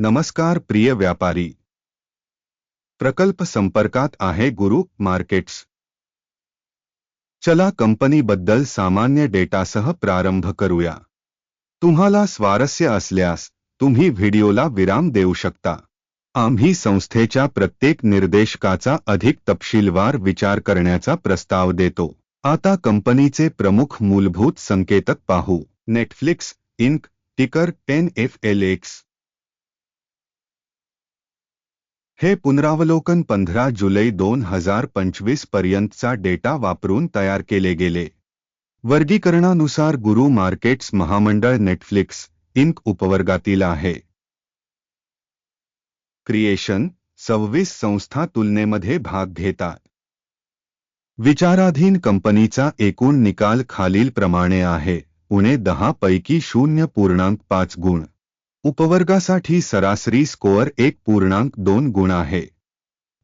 नमस्कार प्रिय व्यापारी. प्रकल्प संपर्कात आहे गुरु मार्केट्स. चला कंपनीबद्दल सामान्य डेटासह प्रारंभ करूया. तुम्हाला स्वारस्य असल्यास तुम्ही व्हिडिओला विराम देऊ शकता. आम्ही संस्थेच्या प्रत्येक निर्देशकाचा अधिक तपशीलवार विचार करण्याचा प्रस्ताव देतो. आता कंपनीचे प्रमुख मूलभूत संकेतक पाहू. Netflix Inc ticker ten F L X हे पुनरावलोकन पंधरा जुलै दोन हजार पंचवीस पर्यंतचा डेटा वापरून तयार केले गेले. वर्गीकरणानुसार गुरु मार्केट्स महामंडळ नेटफ्लिक्स इंक उपवर्गातील आहे. क्रिएशन सव्वीस संस्था तुलनेमध्ये भाग घेतात. विचाराधीन कंपनीचा एकूण निकाल खालीलप्रमाणे आहे उणे दहा पैकी शून्य पूर्णांक पाच गुण. उपवर्गासाठी सरासरी स्कोअर एक पूर्णांक दोन गुण आहे.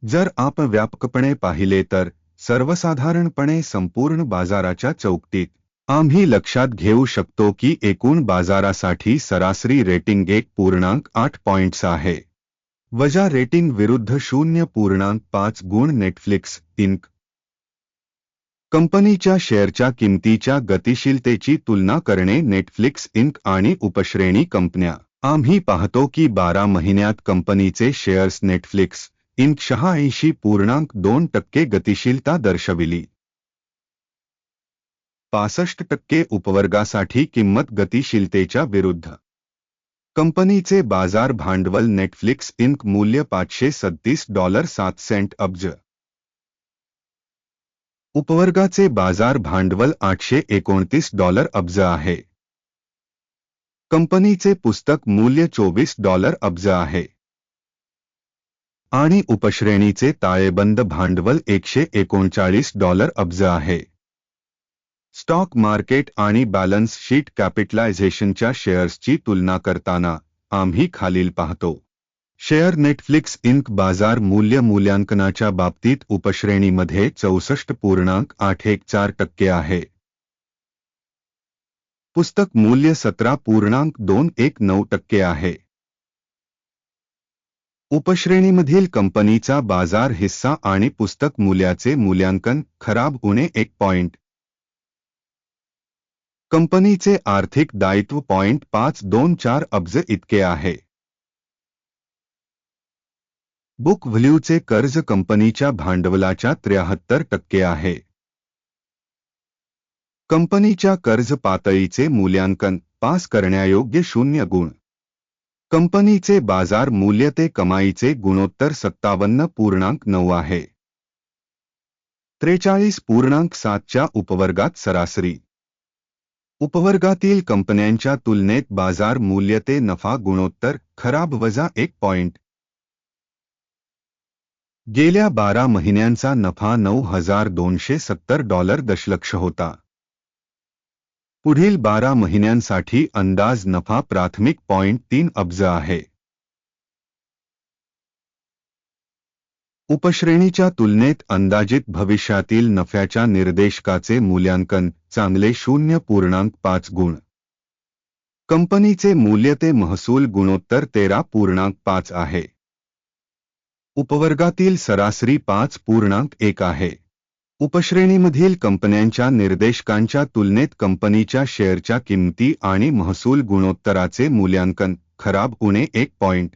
जर आपण व्यापकपणे पाहिले तर सर्वसाधारणपणे संपूर्ण बाजाराच्या चौकटीत आम्ही लक्षात घेऊ शकतो की एकूण बाजारासाठी सरासरी रेटिंग एक पूर्णांक आठ पॉइंट्स आहे. वजा रेटिंग विरुद्ध शून्य पूर्णांक पाच गुण नेटफ्लिक्स इंक. कंपनीच्या शेअरच्या किमतीच्या गतिशीलतेची तुलना करणे नेटफ्लिक्स इंक आणि उपश्रेणी कंपन्या. आम्ही पाहतो की बारा महिन्यात कंपनीचे शेअर्स नेटफ्लिक्स, इंक शहाऐंशी पूर्णांक दोन टक्के गतिशीलता दर्शविली. पासष्ट टक्के उपवर्गासाठी किंमत गतिशीलतेच्या विरुद्ध. कंपनीचे बाज़ार भांडवल नेटफ्लिक्स इंक मूल्य पाचशे सत्तीस डॉलर सात सेंट अब्ज. उपवर्गाचे बाज़ार भांडवल आठशे एकोणतीस डॉलर अब्ज आहे. कंपनीचे पुस्तक मूल्य चोवीस डॉलर अब्ज आहे. आणि उपश्रेणीचे ताळेबंद भांडवल एकशे एकोणचाळीस डॉलर अब्ज आहे. स्टॉक मार्केट आणि बॅलन्स शीट कॅपिटलायझेशनच्या शेअर्सची तुलना करताना आम्ही खालील पाहतो. शेअर नेटफ्लिक्स इंक बाजार मूल्य मूल्यांकनाच्या बाबतीत उपश्रेणीमध्ये चौसष्ट पूर्णांक आठ एक चार टक्के आहे. पुस्तक मूल्य सतरा पूर्णांक दोन, एक, नऊ टक्के आहे. उपश्रेणीमधील कंपनीचा बाज़ार हिस्सा आणि पुस्तक मूल्याचे मूल्यांकन, खराब उणे एक पॉइंट. कंपनीचे आर्थिक दायित्व पॉइंट पाच, दोन, चार अब्ज इतके आहे. बुक व्हॅल्यूचे कर्ज कंपनीच्या भांडवलाच्या त्र्याहत्तर टक्के आहे. कंपनीच्या कर्ज पातळीचे मूल्यांकन पास करण्यायोग्य शून्य गुण. कंपनीचे बाजार मूल्य ते कमाईचे गुणोत्तर सत्तावन्न पूर्णांक नऊ आहे. त्रेचाळीस पूर्णांक सातच्या उपवर्गात सरासरी. उपवर्गातील कंपन्यांच्या तुलनेत बाजार मूल्य ते नफा गुणोत्तर खराब वजा एक पॉइंट. गेल्या बारा महिन्यांचा नफा नऊ हजार दोनशे सत्तर डॉलर दशलक्ष होता. पुढील बारा महिन्यांसाठी अंदाज नफा प्राथमिक पॉइंट तीन अब्ज आहे. उपश्रेणीच्या तुलनेत अंदाजित भविष्यातील नफ्याच्या निर्देशकाचे मूल्यांकन चांगले शून्य पूर्णांक पाच गुण. कंपनीचे मूल्य ते महसूल गुणोत्तर तेरा पूर्णांक पाच आहे. उपवर्गातील सरासरी पाच पूर्णांक एक आहे. उपश्रेणीमधील कंपन्यांच्या निर्देशकांच्या तुलनेत कंपनीच्या शेअरच्या किंमती आणि महसूल गुणोत्तराचे मूल्यांकन खराब उणे एक पॉइंट.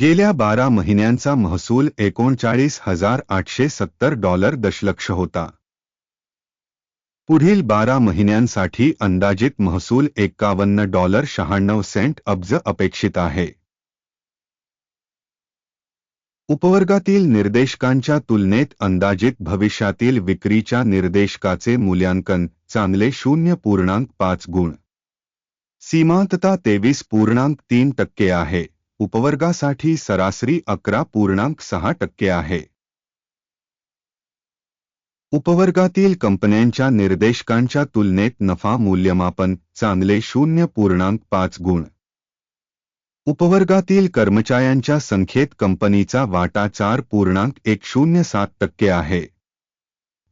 गेल्या बारा महिन्यांचा महसूल एकोणचाळीस हजार आठशे सत्तर डॉलर दशलक्ष होता. पुढील बारा महिन्यांसाठी अंदाजित महसूल एक्कावन्न डॉलर शहाण्णव सेंट अब्ज अपेक्षित आहे. उपवर्गातील निर्देशकांच्या तुलनेत अंदाजित भविष्यातील विक्रीच्या निर्देशकाचे मूल्यांकन चांगले शून्य पूर्णांक पाच गुण. सीमांतता तेवीस पूर्णांक तीन टक्के आहे. उपवर्गासाठी सरासरी अकरा पूर्णांक सहा टक्के आहे. उपवर्गातील कंपन्यांच्या निर्देशकांच्या तुलनेत नफा मूल्यमापन चांगले शून्य पूर्णांक पाच गुण. उपवर्गातील कर्मचाऱ्यांच्या संख्येत कंपनीचा वाटा चार पूर्णांक एक शून्य सात टक्के आहे.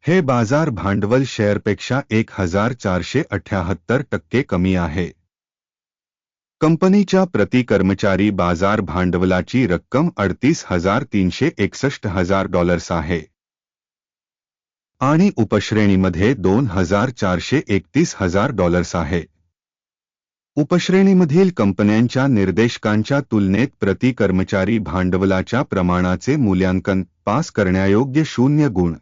हे बाजार भांडवल शेअरपेक्षा एक हजार चारशे अठ्याहत्तर टक्के कमी आहे. कंपनीच्या प्रति कर्मचारी बाजार भांडवलाची रक्कम अडतीस हजार तीनशे एकसष्ट हजार डॉलर्स आहे. आणि उपश्रेणीमध्ये दोन हजार चारशे एकतीस हजार डॉलर्स आहे. उपश्रेणीमधील कंपन्यांच्या निर्देशकांच्या तुलनेत प्रति कर्मचारी भांडवलाच्या प्रमाणाचे मूल्यांकन पास करण्यायोग्य शून्य गुण.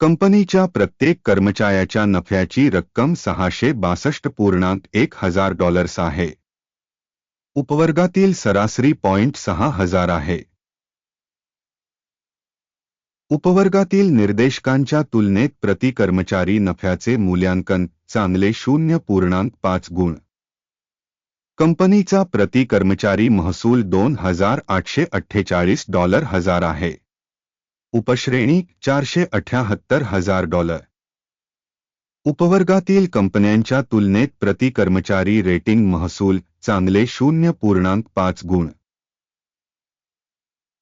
कंपनीच्या प्रत्येक कर्मचाऱ्याच्या नफ्याची रक्कम सहाशे बासष्ट पूर्णांक एक हजार डॉलर्स आहे. उपवर्गातील सरासरी पॉइंट सहा हजार आहे. उपवर्गातील निर्देशकांच्या तुलनेत प्रति कर्मचारी नफ्याचे मूल्यांकन चांगले शून्य पूर्णांक पाच गुण. कंपनीचा प्रति कर्मचारी महसूल दोन हजार आठशे अठ्ठेचाळीस डॉलर हजार आहे. उपश्रेणी चारशे अठ्याहत्तर हजार डॉलर. उपवर्गातील कंपन्यांच्या तुलनेत प्रति कर्मचारी रेटिंग महसूल चांगले शून्य पूर्णांक पाच गुण.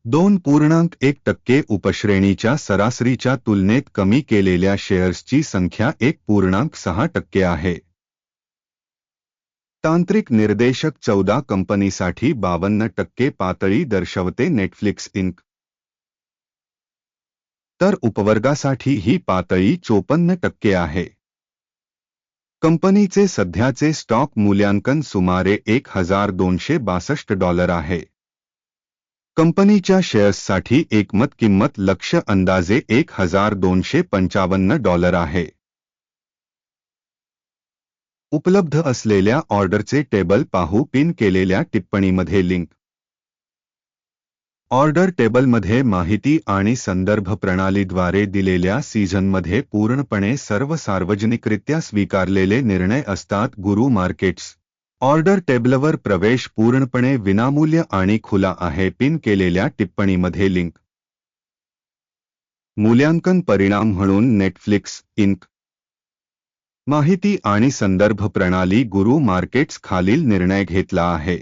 दोन पूर्णांक एक टक्के उपश्रेणीच्या सरासरीच्या तुलनेत कमी केलेल्या शेअर्सची संख्या एक पूर्णांक सहा टक्के आहे. तांत्रिक निर्देशक चौदा कंपनीसाठी बावन्न टक्के पातळी दर्शवते नेटफ्लिक्स इंक. तर उपवर्गासाठी ही पातळी चोपन्न टक्के आहे. कंपनीचे सध्याचे स्टॉक मूल्यांकन सुमारे एक हज़ार दोनशे बासष्ट डॉलर आहे. कंपनीच्या शेअर्ससाठी एकमत किंमत लक्ष अंदाजे एक हजार दोनशे पंचावन्न डॉलर आहे. उपलब्ध असलेल्या ऑर्डरचे टेबल पाहू पिन केलेल्या टिप्पणीमध्ये लिंक. ऑर्डर टेबलमध्ये माहिती आणि संदर्भ प्रणालीद्वारे दिलेल्या सीझनमध्ये पूर्णपणे सर्व सार्वजनिकरित्या स्वीकारलेले निर्णय असतात गुरु मार्केट्स. ऑर्डर टेबलवर प्रवेश पूर्णपणे विनामूल्य आणि खुला आहे. पिन केलेल्या टिप्पणीमध्ये लिंक. मूल्यांकन परिणाम म्हणून नेटफ्लिक्स इंक. माहिती आणि संदर्भ प्रणाली गुरु मार्केट्स खालील निर्णय घेतला आहे.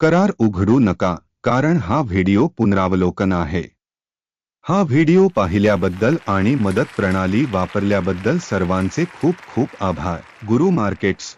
करार उघडू नका कारण हा व्हिडिओ पुनरावलोकन आहे. हा व्हिडिओ पाहिल्याबद्दल आणि मदत प्रणाली वापरल्याबद्दल सर्वांचे खूप खूप आभार. गुरु मार्केट्स